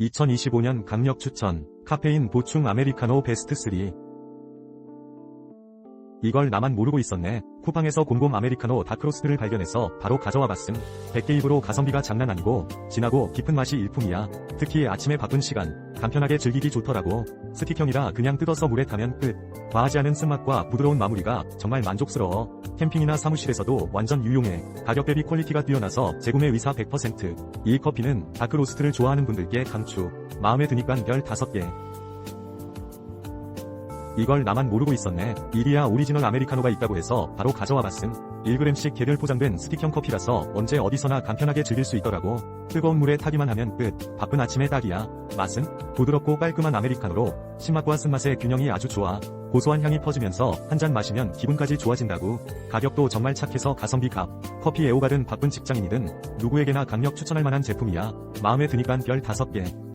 2025년 강력 추천, 카페인 보충 아메리카노 베스트 3. 이걸 나만 모르고 있었네. 쿠팡에서 곰곰 아메리카노 다크로스트를 발견해서 바로 가져와 봤음. 100개 입으로 가성비가 장난 아니고 진하고 깊은 맛이 일품이야. 특히 아침에 바쁜 시간 간편하게 즐기기 좋더라고. 스틱형이라 그냥 뜯어서 물에 타면 끝. 과하지 않은 쓴맛과 부드러운 마무리가 정말 만족스러워. 캠핑이나 사무실에서도 완전 유용해. 가격 대비 퀄리티가 뛰어나서 재구매 의사 100%. 이 커피는 다크로스트를 좋아하는 분들께 강추. 마음에 드니깐 별 5개. 이걸 나만 모르고 있었네. 이리야 오리지널 아메리카노가 있다고 해서 바로 가져와 봤음. 1g씩 개별 포장된 스틱형 커피라서 언제 어디서나 간편하게 즐길 수 있더라고. 뜨거운 물에 타기만 하면 끝. 바쁜 아침에 딱이야. 맛은? 부드럽고 깔끔한 아메리카노로 신맛과 쓴맛의 균형이 아주 좋아. 고소한 향이 퍼지면서 한 잔 마시면 기분까지 좋아진다고. 가격도 정말 착해서 가성비 값. 커피 애호가든 바쁜 직장인이든 누구에게나 강력 추천할 만한 제품이야. 마음에 드니깐 별 5개.